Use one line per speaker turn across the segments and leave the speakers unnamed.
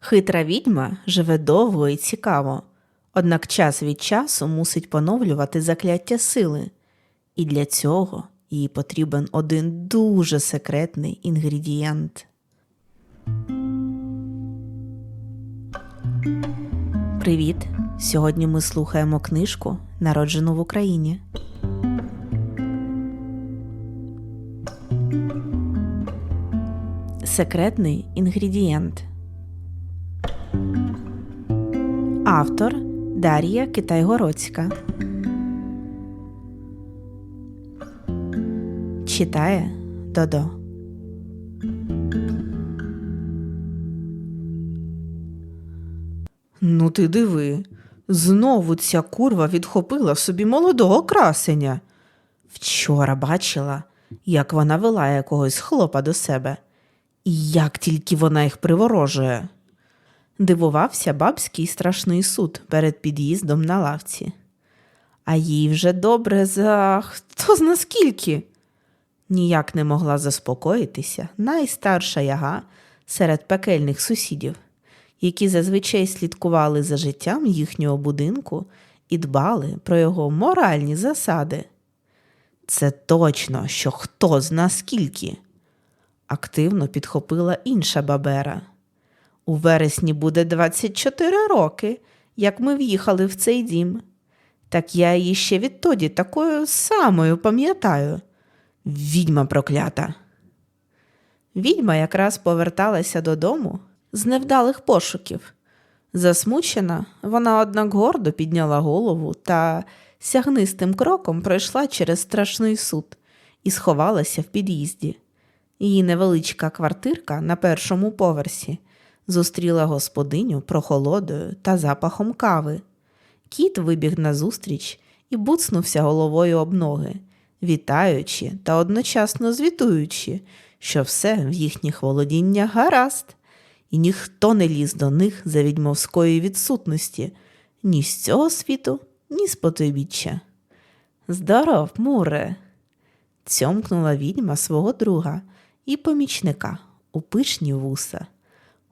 Хитра відьма живе довго і цікаво, однак час від часу мусить поновлювати закляття сили, і для цього їй потрібен один дуже секретний інгредієнт. Привіт! Сьогодні ми слухаємо книжку Народжену в Україні. Секретний інгредієнт. Автор Дар'я Китайгородська. Читає Додо.
Ну ти диви, знову ця курва відхопила собі молодого красеня.
Вчора бачила, як вона вела якогось хлопа до себе, і як тільки вона їх приворожує. Дивувався бабський страшний суд перед під'їздом на лавці. А їй вже добре за хто зна скільки. Ніяк не могла заспокоїтися найстарша яга серед пекельних сусідів, які зазвичай слідкували за життям їхнього будинку і дбали про його моральні засади. Це точно, що хто зна скільки. Активно підхопила інша бабера. У вересні буде 24 роки, як ми в'їхали в цей дім. Так я її ще відтоді такою самою пам'ятаю. Відьма проклята. Відьма якраз поверталася додому з невдалих пошуків. Засмучена, вона, однак, гордо підняла голову та сягнистим кроком пройшла через страшний суд і сховалася в під'їзді. Її невеличка квартирка на першому поверсі зустріла господиню прохолодою та запахом кави. Кіт вибіг назустріч і буцнувся головою об ноги, вітаючи та одночасно звітуючи, що все в їхніх володіннях гаразд, і ніхто не ліз до них за відьмовської відсутності ні з цього світу, ні з потойбіччя. Здоров, Муре! цьомкнула відьма свого друга і помічника у пишні вуса.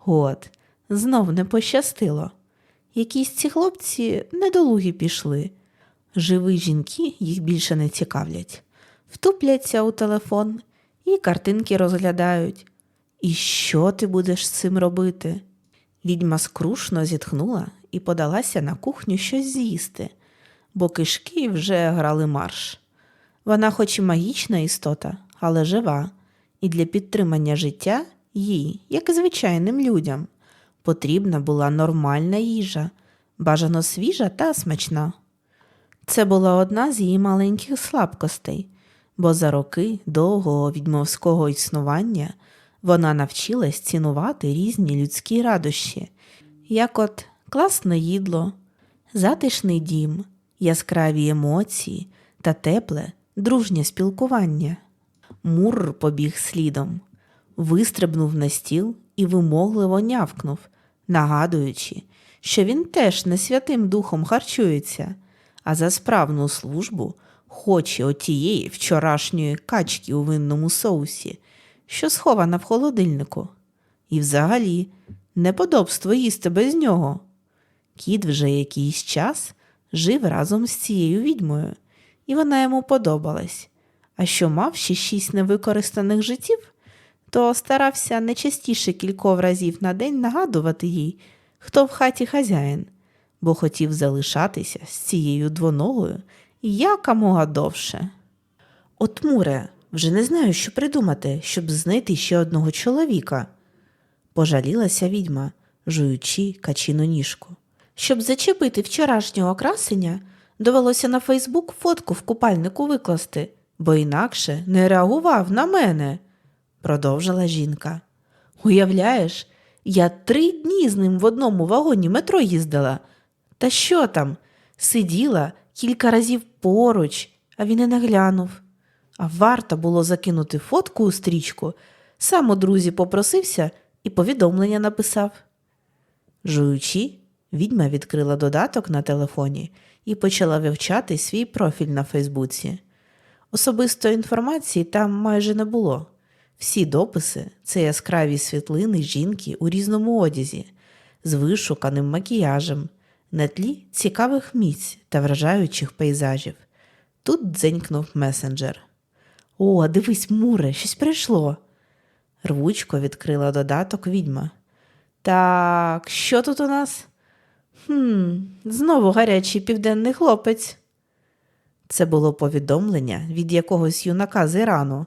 От, знов не пощастило. Якісь ці хлопці недолугі пішли. Живі жінки їх більше не цікавлять, втупляться у телефон і картинки розглядають. І що ти будеш з цим робити? Відьма скрушно зітхнула і подалася на кухню щось з'їсти, бо кишки вже грали марш. Вона, хоч і магічна істота, але жива, і для підтримання життя їй, як і звичайним людям, потрібна була нормальна їжа, бажано свіжа та смачна. Це була одна з її маленьких слабкостей, бо за роки довгого відьмовського існування вона навчилась цінувати різні людські радощі, як от класне їдло, затишний дім, яскраві емоції та тепле, дружнє спілкування. Мур побіг слідом, вистрибнув на стіл і вимогливо нявкнув, нагадуючи, що він теж не святим духом харчується, а за справну службу хоче отієї вчорашньої качки у винному соусі, що схована в холодильнику. І взагалі неподобство їсти без нього. Кіт вже якийсь час жив разом з цією відьмою, і вона йому подобалась. А що мав ще шість невикористаних життів, то старався не частіше кількох разів на день нагадувати їй, хто в хаті хазяїн, бо хотів залишатися з цією двоногою якомога довше. От Муре, вже не знаю, що придумати, щоб знайти ще одного чоловіка, пожалілася відьма, жуючи качину ніжку. Щоб зачепити вчорашнього красення, довелося на Фейсбук фотку в купальнику викласти, бо інакше не реагував на мене, продовжила жінка. Уявляєш, я три дні з ним в одному вагоні метро їздила. Та що там? Сиділа кілька разів поруч, а він і не глянув. А варто було закинути фотку у стрічку, сам у друзі попросився і повідомлення написав. Жуючи, відьма відкрила додаток на телефоні і почала вивчати свій профіль на Фейсбуці. Особистої інформації там майже не було, Всі дописи це яскраві світлини жінки у різному одязі, з вишуканим макіяжем, на тлі цікавих місць та вражаючих пейзажів. Тут дзенькнув месенджер. О, дивись, Муре, щось прийшло. Рвучко відкрила додаток відьма. Так, що тут у нас? Хм, знову гарячий південний хлопець. Це було повідомлення від якогось юнака з Ірану.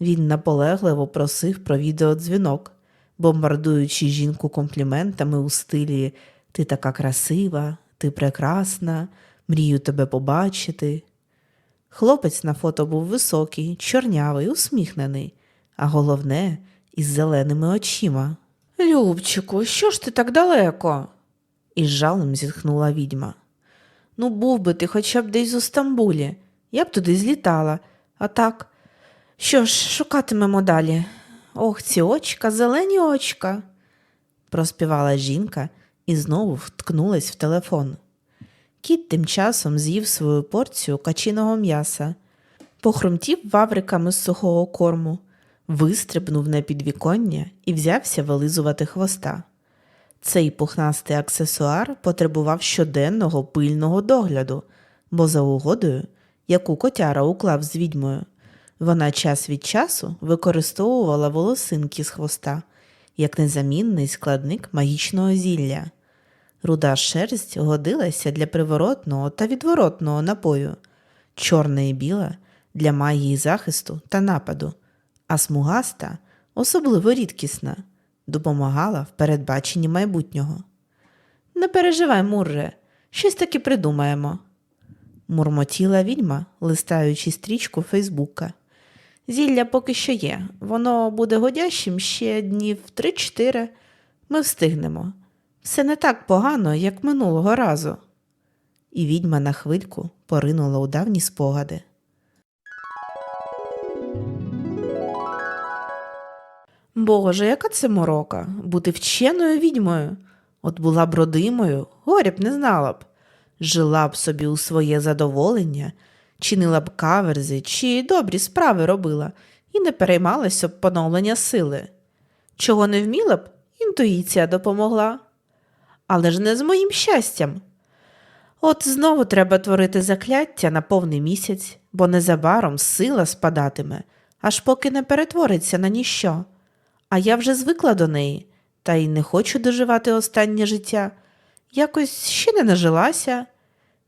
Він наполегливо просив про відеодзвінок, бомбардуючи жінку компліментами у стилі Ти така красива, ти прекрасна, мрію тебе побачити. Хлопець на фото був високий, чорнявий, усміхнений, а головне, із зеленими очима. Любчику, що ж ти так далеко? із жалем зітхнула відьма. Ну, був би ти хоча б десь у Стамбулі, я б туди злітала. А так, що ж, шукатимемо далі. Ох, ці очка, зелені очка, проспівала жінка і знову вткнулась в телефон. Кіт тим часом з'їв свою порцію качиного м'яса, похрумтів вавриками з сухого корму, вистрибнув на підвіконня і взявся вилизувати хвоста. Цей пухнастий аксесуар потребував щоденного пильного догляду, бо за угодою, яку котяра уклав з відьмою, вона час від часу використовувала волосинки з хвоста як незамінний складник магічного зілля. Руда шерсть годилася для приворотного та відворотного напою, чорна і біла для магії захисту та нападу, а смугаста, особливо рідкісна, допомагала в передбаченні майбутнього. Не переживай, Мурре, щось таки придумаємо. Мурмотіла відьма, листаючи стрічку Фейсбука. Зілля поки що є, воно буде годящим ще днів три-чотири. Ми встигнемо. Все не так погано, як минулого разу. І відьма на хвильку поринула у давні спогади. Боже, яка це морока бути вченою відьмою. От була б родимою, горя б не знала б. Жила б собі у своє задоволення, чинила б каверзи чи добрі справи робила і не переймалася б поновлення сили. Чого не вміла б, інтуїція допомогла. Але ж не з моїм щастям. От знову треба творити закляття на повний місяць, бо незабаром сила спадатиме, аж поки не перетвориться на ніщо. А я вже звикла до неї, та й не хочу доживати останнє життя. Якось ще не нажилася.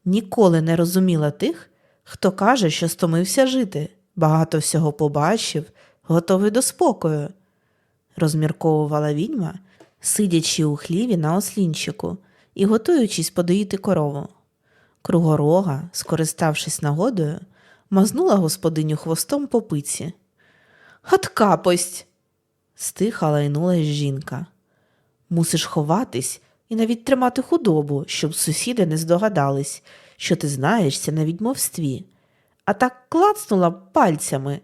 Ніколи не розуміла тих, хто каже, що стомився жити, багато всього побачив, готовий до спокою, розмірковувала відьма, сидячи у хліві на ослінчику і готуючись подоїти корову. Кругорога, скориставшись нагодою, мазнула господиню хвостом по пиці. От капость! стиха лайнулась жінка. Мусиш ховатись і навіть тримати худобу, щоб сусіди не здогадались, що ти знаєшся на відьмовстві. А так клацнула б пальцями,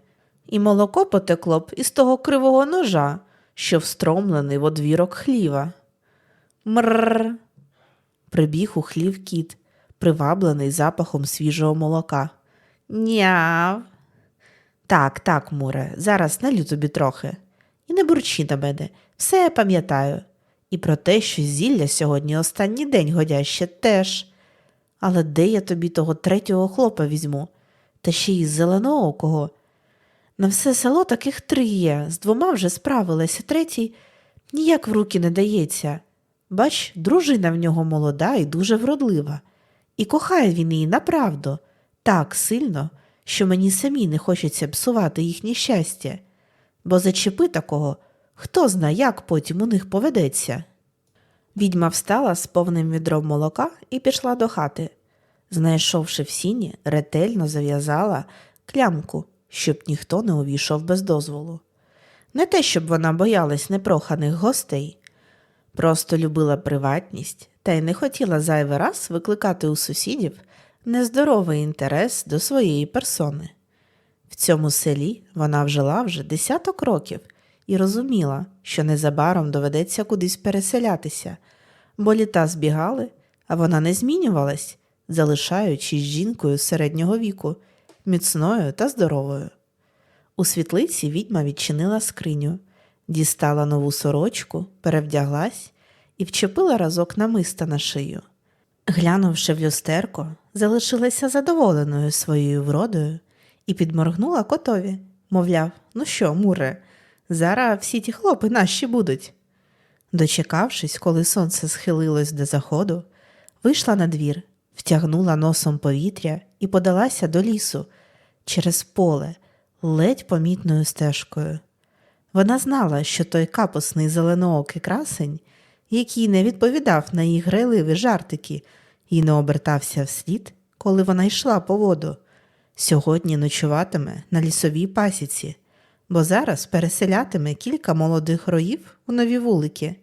і молоко потекло б із того кривого ножа, що встромлений в одвірок хліва. Мрррр. Прибіг у хлів кіт, приваблений запахом свіжого молока. Няв. Так, так, Муре, зараз налю тобі трохи. І не бурчи на мене, все я пам'ятаю. І про те, що зілля сьогодні останній день годяще теж. Але де я тобі того третього хлопа візьму, та ще й зеленоокого? На все село таких три є, з двома вже справилася, третій ніяк в руки не дається. Бач, дружина в нього молода і дуже вродлива, і кохає він її направду, так сильно, що мені самі не хочеться псувати їхнє щастя, бо зачепи такого, хто зна, як потім у них поведеться. Відьма встала з повним відром молока і пішла до хати. Знайшовши в сіні, ретельно зав'язала клямку, щоб ніхто не увійшов без дозволу. Не те, щоб вона боялась непроханих гостей, просто любила приватність та й не хотіла зайвий раз викликати у сусідів нездоровий інтерес до своєї персони. В цьому селі вона вжила вже десяток років і розуміла, що незабаром доведеться кудись переселятися, бо літа збігали, а вона не змінювалась, залишаючись жінкою середнього віку, міцною та здоровою. У світлиці відьма відчинила скриню, дістала нову сорочку, перевдяглась і вчепила разок намиста на шию. Глянувши в люстерко, залишилася задоволеною своєю вродою і підморгнула котові, мовляв, ну що, муре, зараз всі ті хлопи наші будуть. Дочекавшись, коли сонце схилилось до заходу, вийшла на двір, втягнула носом повітря і подалася до лісу через поле, ледь помітною стежкою. Вона знала, що той капусний зеленоокий красень, який не відповідав на її грайливі жартики і не обертався вслід, коли вона йшла по воду, сьогодні ночуватиме на лісовій пасіці, бо зараз переселятиме кілька молодих роїв у нові вулики.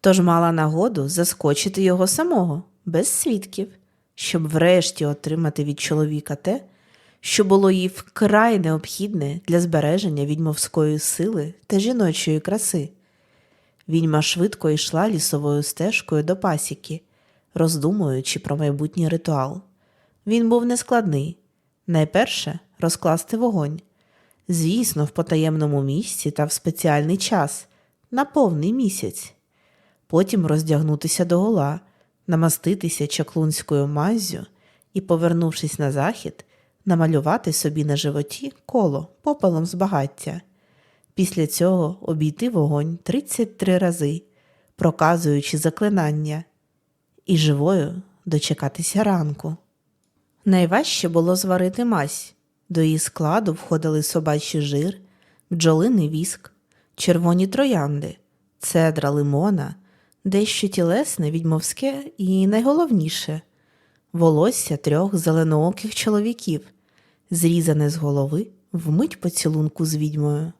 Тож мала нагоду заскочити його самого, без свідків, щоб врешті отримати від чоловіка те, що було їй вкрай необхідне для збереження відьмовської сили та жіночої краси. Відьма швидко йшла лісовою стежкою до пасіки, роздумуючи про майбутній ритуал. Він був нескладний. Найперше розкласти вогонь. Звісно, в потаємному місці та в спеціальний час на повний місяць. Потім роздягнутися догола, намаститися чаклунською маззю і, повернувшись на захід, намалювати собі на животі коло попелом з багаття. Після цього обійти вогонь 33 рази, проказуючи заклинання, і живою дочекатися ранку. Найважче було зварити мазь. До її складу входили собачий жир, бджолиний віск, червоні троянди, цедра лимона, дещо тілесне, відьмовське і найголовніше волосся трьох зеленооких чоловіків, зрізане з голови вмить поцілунку з відьмою.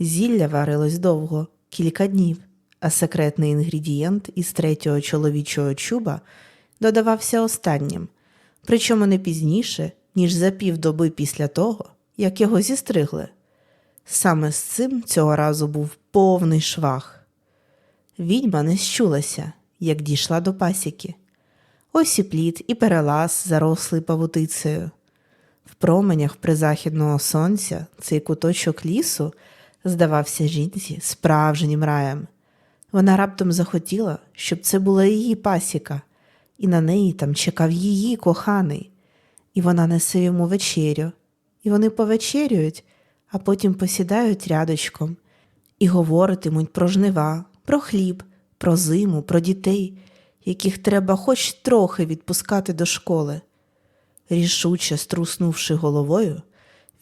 Зілля варилось довго, кілька днів, а секретний інгредієнт із третього чоловічого чуба додавався останнім, причому не пізніше, ніж за півдоби після того, як його зістригли. Саме з цим цього разу був повний швах. Відьма не щулася, як дійшла до пасіки. Ось і плід, і перелаз, зарослий павутицею. В променях призахідного сонця цей куточок лісу здавався жінці справжнім раєм. Вона раптом захотіла, щоб це була її пасіка, і на неї там чекав її коханий, і вона несе йому вечерю, і вони повечерюють, а потім посідають рядочком і говоритимуть про жнива, про хліб, про зиму, про дітей, яких треба хоч трохи відпускати до школи. Рішуче струснувши головою,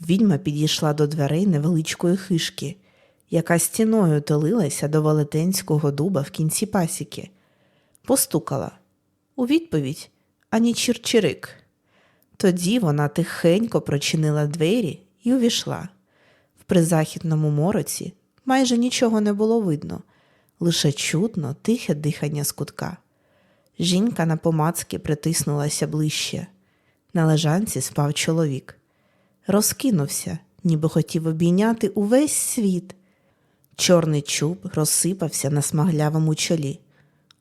відьма підійшла до дверей невеличкої хишки, яка стіною тулилася до велетенського дуба в кінці пасіки. Постукала. У відповідь ані чирчирик. Тоді вона тихенько прочинила двері і увійшла. В призахідному мороці майже нічого не було видно, лише чутно тихе дихання з кутка. Жінка напомацки притиснулася ближче. На лежанці спав чоловік. Розкинувся, ніби хотів обійняти увесь світ. Чорний чуб розсипався на смаглявому чолі,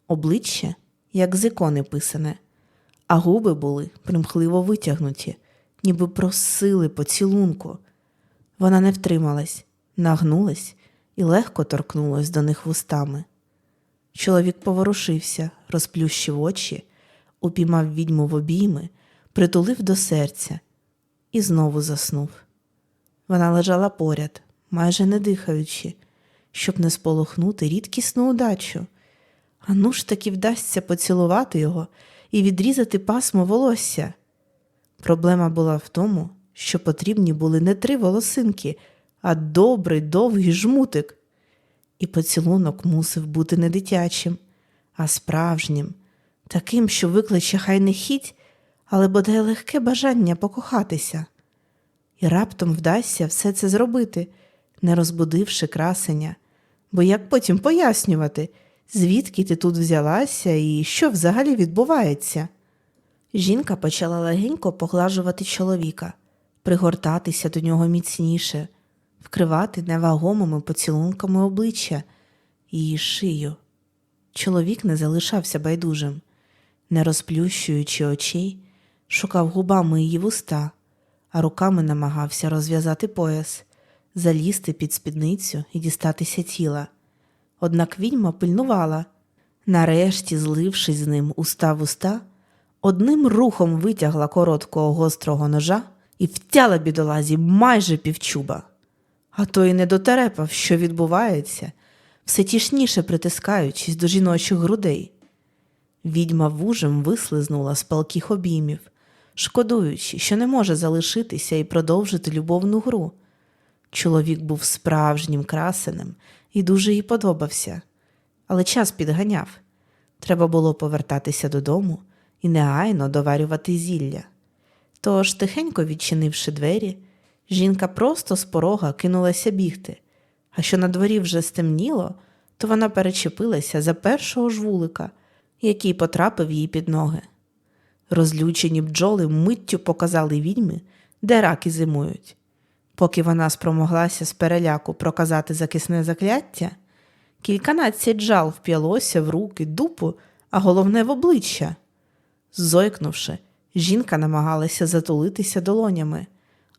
обличчя, як з ікони писане, а губи були примхливо витягнуті, ніби просили поцілунку. Вона не втрималась, нагнулась і легко торкнулась до них вустами. Чоловік поворушився, розплющив очі, упіймав відьму в обійми, притулив до серця і знову заснув. Вона лежала поряд, майже не дихаючи, щоб не сполохнути рідкісну удачу. А ну ж таки вдасться поцілувати його і відрізати пасмо волосся. Проблема була в тому, що потрібні були не три волосинки, а добрий довгий жмутик. І поцілунок мусив бути не дитячим, а справжнім, таким, що викличе хай не хіть, але бодай легке бажання покохатися. І раптом вдасться все це зробити, не розбудивши красення, бо як потім пояснювати, звідки ти тут взялася і що взагалі відбувається? Жінка почала легенько поглажувати чоловіка, пригортатися до нього міцніше, вкривати невагомими поцілунками обличчя її шию. Чоловік не залишався байдужим, не розплющуючи очей, шукав губами її вуста, а руками намагався розв'язати пояс, залізти під спідницю і дістатися тіла. Однак відьма пильнувала. Нарешті, злившись з ним уста в уста, одним рухом витягла короткого гострого ножа і втяла бідолазі майже півчуба. А то й не дотерепав, що відбувається, все тішніше притискаючись до жіночих грудей. Відьма вужем вислизнула з палких обіймів, шкодуючи, що не може залишитися і продовжити любовну гру. Чоловік був справжнім красенем і дуже їй подобався, але час підганяв. Треба було повертатися додому і негайно доварювати зілля. Тож, тихенько відчинивши двері, жінка просто з порога кинулася бігти, а що на дворі вже стемніло, то вона перечепилася за першого ж вулика, який потрапив їй під ноги. Розлючені бджоли миттю показали відьми, де раки зимують. Поки вона спромоглася з переляку проказати закисне закляття, кільканадцять жал вп'ялося в руки, дупу, а головне в обличчя. Зойкнувши, жінка намагалася затулитися долонями,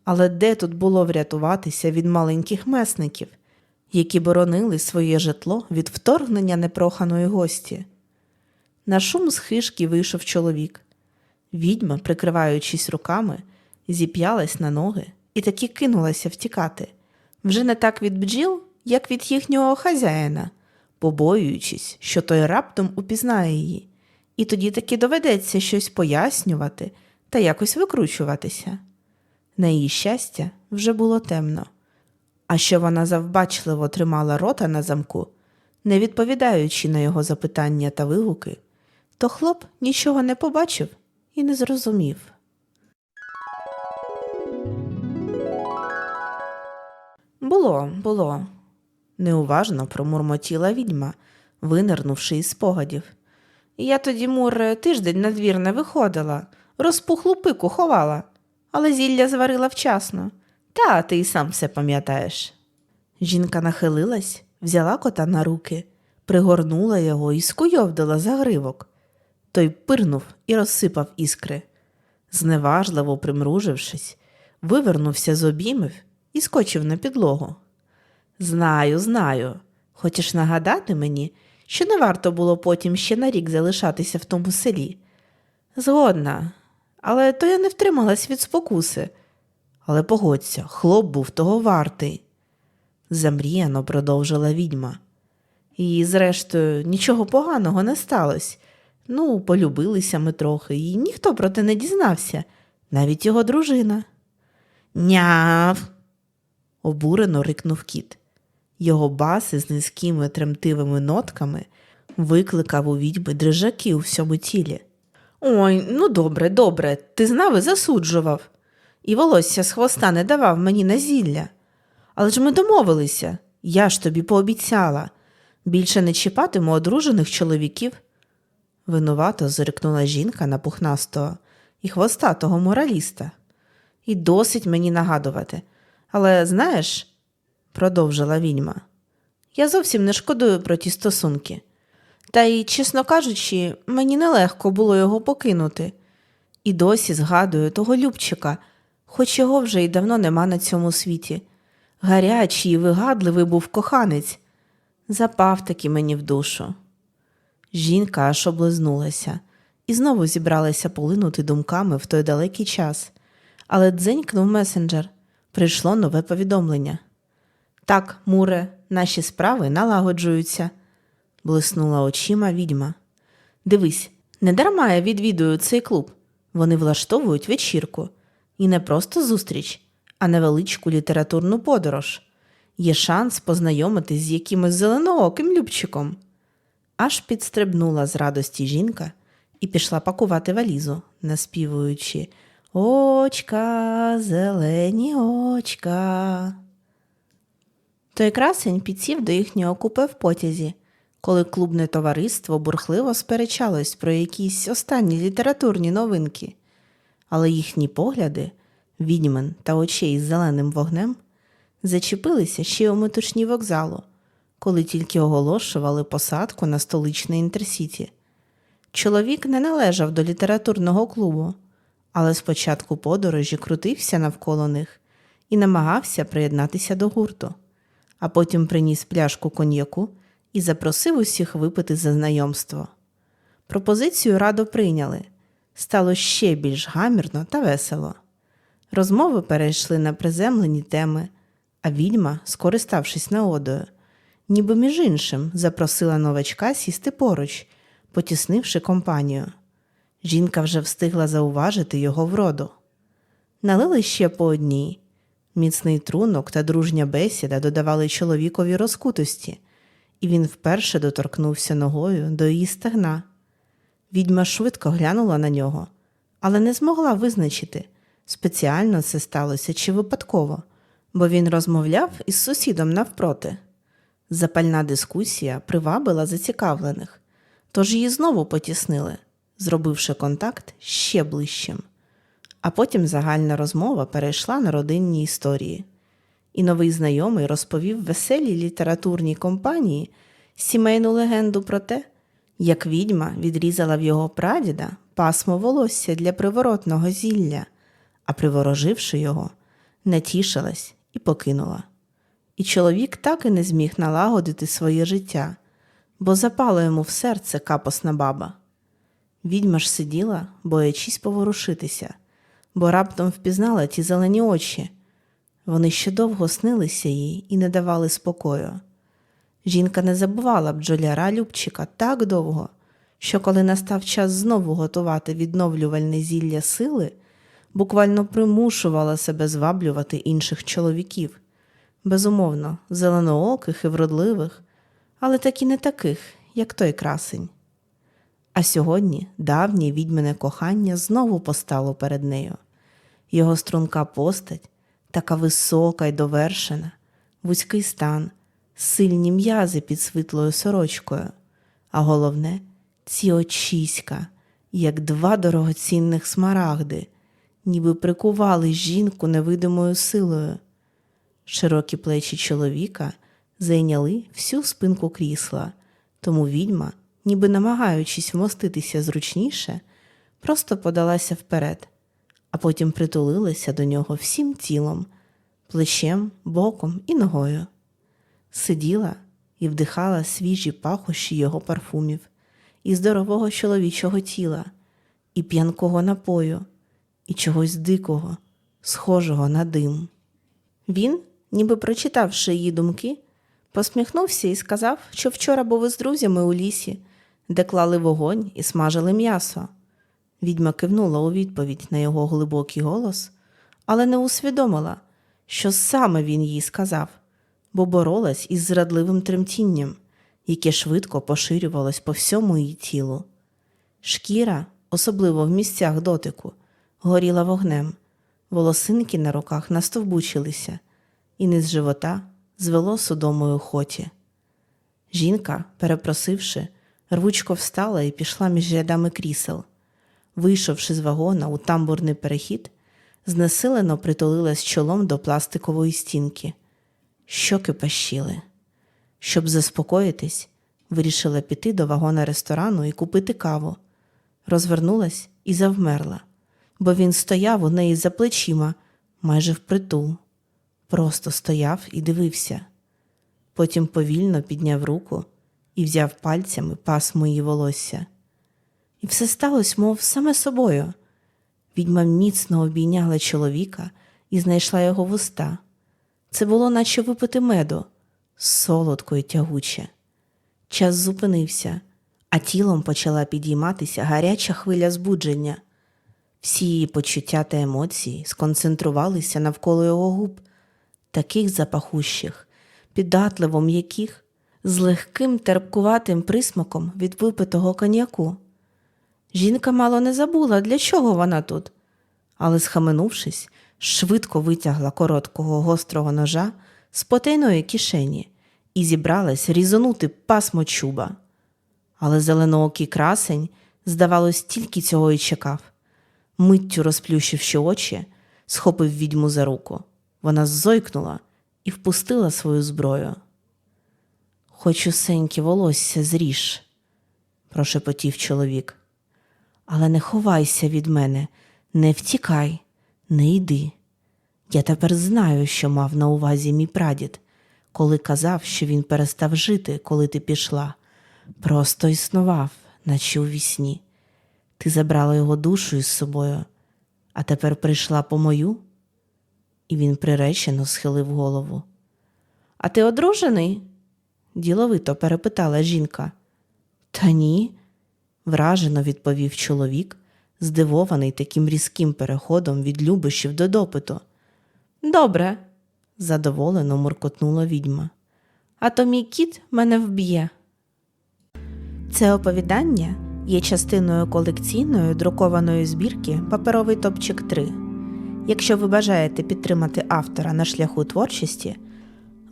але де тут було врятуватися від маленьких месників, які боронили своє житло від вторгнення непроханої гості. На шум з хижки вийшов чоловік. Відьма, прикриваючись руками, зіп'ялась на ноги і таки кинулася втікати. Вже не так від бджіл, як від їхнього хазяїна, побоюючись, що той раптом упізнає її, і тоді таки доведеться щось пояснювати та якось викручуватися. На її щастя, вже було темно. А що вона завбачливо тримала рота на замку, не відповідаючи на його запитання та вигуки, то хлоп нічого не побачив і не зрозумів. Було, було. Неуважно промурмотіла відьма, винирнувши із спогадів. Я тоді, Мур, тиждень на двір не виходила, розпухлу пику ховала, але зілля зварила вчасно. Та ти й сам все пам'ятаєш. Жінка нахилилась, взяла кота на руки, пригорнула його і скуйовдила за гривок. Той пирнув і розсипав іскри. Зневажливо примружившись, вивернувся з обіймів і скочив на підлогу. Знаю, знаю. Хочеш нагадати мені, що не варто було потім ще на рік залишатися в тому селі. Згодна, але то я не втрималась від спокуси. Але погодься, хлоп був того вартий. Замріяно продовжила відьма. І, зрештою, нічого поганого не сталося. Ну, полюбилися ми трохи, і ніхто про те не дізнався, навіть його дружина. Няв. Обурено рикнув кіт. Його бас із низькими тремтивими нотками викликав у відьми дрижаки у всьому тілі. Ой, ну добре, добре, ти знав і засуджував. І волосся з хвоста не давав мені на зілля. Але ж ми домовилися, я ж тобі пообіцяла. Більше не чіпатиму одружених чоловіків. Винувато зиркнула жінка на пухнастого і хвостатого мораліста. І досить мені нагадувати. Але знаєш, продовжила відьма, я зовсім не шкодую про ті стосунки. Та й, чесно кажучи, мені нелегко було його покинути. І досі згадую того Любчика, хоч його вже й давно нема на цьому світі. Гарячий і вигадливий був коханець. Запав таки мені в душу. Жінка аж облизнулася і знову зібралася полинути думками в той далекий час. Але дзенькнув месенджер. Прийшло нове повідомлення. Так, Муре, наші справи налагоджуються, блиснула очима відьма. Дивись, не дарма я відвідую цей клуб. Вони влаштовують вечірку. І не просто зустріч, а невеличку літературну подорож. Є шанс познайомитись з якимось зеленооким любчиком. Аж підстрибнула з радості жінка і пішла пакувати валізу, наспівуючи Очка, зелені очка. Той красень підсів до їхнього купе в потязі, коли клубне товариство бурхливо сперечалось про якісь останні літературні новинки, але їхні погляди, відьмен та очей з зеленим вогнем, зачепилися ще й у метушні вокзалу, коли тільки оголошували посадку на столичний інтерсіті. Чоловік не належав до літературного клубу, але спочатку подорожі крутився навколо них і намагався приєднатися до гурту, а потім приніс пляшку коньяку і запросив усіх випити за знайомство. Пропозицію радо прийняли. Стало ще більш гамірно та весело. Розмови перейшли на приземлені теми, а відьма, скориставшись нагодою, ніби між іншим запросила новачка сісти поруч, потіснивши компанію. Жінка вже встигла зауважити його вроду. Налили ще по одній. Міцний трунок та дружня бесіда додавали чоловікові розкутості, і він вперше доторкнувся ногою до її стегна. Відьма швидко глянула на нього, але не змогла визначити, спеціально це сталося чи випадково, бо він розмовляв із сусідом навпроти. Запальна дискусія привабила зацікавлених, тож її знову потіснили, зробивши контакт ще ближчим. А потім загальна розмова перейшла на родинні історії, і новий знайомий розповів веселій літературній компанії сімейну легенду про те, як відьма відрізала в його прадіда пасмо волосся для приворотного зілля, а привороживши його, натішилась і покинула. І чоловік так і не зміг налагодити своє життя, бо запала йому в серце капосна баба. Відьма ж сиділа, боячись поворушитися, бо раптом впізнала ті зелені очі. Вони ще довго снилися їй і не давали спокою. Жінка не забувала бджоляра Любчика так довго, що коли настав час знову готувати відновлювальне зілля сили, буквально примушувала себе зваблювати інших чоловіків, безумовно, зеленооких і вродливих, але таки не таких, як той красень. А сьогодні давнє відьмине кохання знову постало перед нею. Його струнка постать, така висока й довершена, вузький стан, сильні м'язи під світлою сорочкою, а головне, ці очіська, як два дорогоцінних смарагди, ніби прикували жінку невидимою силою. Широкі плечі чоловіка зайняли всю спинку крісла, тому відьма, ніби намагаючись вмоститися зручніше, просто подалася вперед, а потім притулилася до нього всім тілом, плечем, боком і ногою. Сиділа і вдихала свіжі пахощі його парфумів, і здорового чоловічого тіла, і п'янкого напою, і чогось дикого, схожого на дим. Він, ніби прочитавши її думки, посміхнувся і сказав, що вчора був із друзями у лісі, де клали вогонь і смажили м'ясо. Відьма кивнула у відповідь на його глибокий голос, але не усвідомила, що саме він їй сказав, бо боролась із зрадливим тремтінням, яке швидко поширювалось по всьому її тілу. Шкіра, особливо в місцях дотику, горіла вогнем, волосинки на руках настовбучилися, і низ живота звело судомою хоті. Жінка, перепросивши, рвучко встала і пішла між рядами крісел. Вийшовши з вагона у тамбурний перехід, знесилено притулилась чолом до пластикової стінки. Щоки пащили. Щоб заспокоїтись, вирішила піти до вагона ресторану і купити каву. Розвернулась і завмерла, бо він стояв у неї за плечима, майже впритул. Просто стояв і дивився. Потім повільно підняв руку і взяв пальцями пасмо її волосся. І все сталося, мов саме собою. Відьма міцно обійняла чоловіка і знайшла його вуста. Це було, наче випити меду, солодко й тягуче. Час зупинився, а тілом почала підійматися гаряча хвиля збудження. Всі її почуття та емоції сконцентрувалися навколо його губ, таких запахущих, піддатливо м'яких, з легким терпкуватим присмаком від випитого коньяку. Жінка мало не забула, для чого вона тут, але, схаменувшись, швидко витягла короткого гострого ножа з потайної кишені і зібралась різонути пасмо чуба. Але зеленоокий красень, здавалось, тільки цього й чекав. Миттю розплющивши очі, схопив відьму за руку. Вона зойкнула і впустила свою зброю. Хоч усеньке волосся зріж, прошепотів чоловік. Але не ховайся від мене, не втікай, не йди. Я тепер знаю, що мав на увазі мій прадід, коли казав, що він перестав жити, коли ти пішла. Просто існував, наче у вісні. Ти забрала його душу із собою, а тепер прийшла по мою? І він приречено схилив голову. А ти одружений? Діловито перепитала жінка. Та ні, вражено відповів чоловік, здивований таким різким переходом від любощів до допиту. Добре, задоволено муркотнула відьма. А то мій кіт мене вб'є. Це оповідання є частиною колекційної друкованої збірки Паперовий топчик 3. Якщо ви бажаєте підтримати автора на шляху творчості,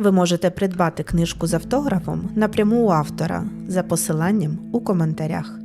ви можете придбати книжку з автографом напряму у автора за посиланням у коментарях.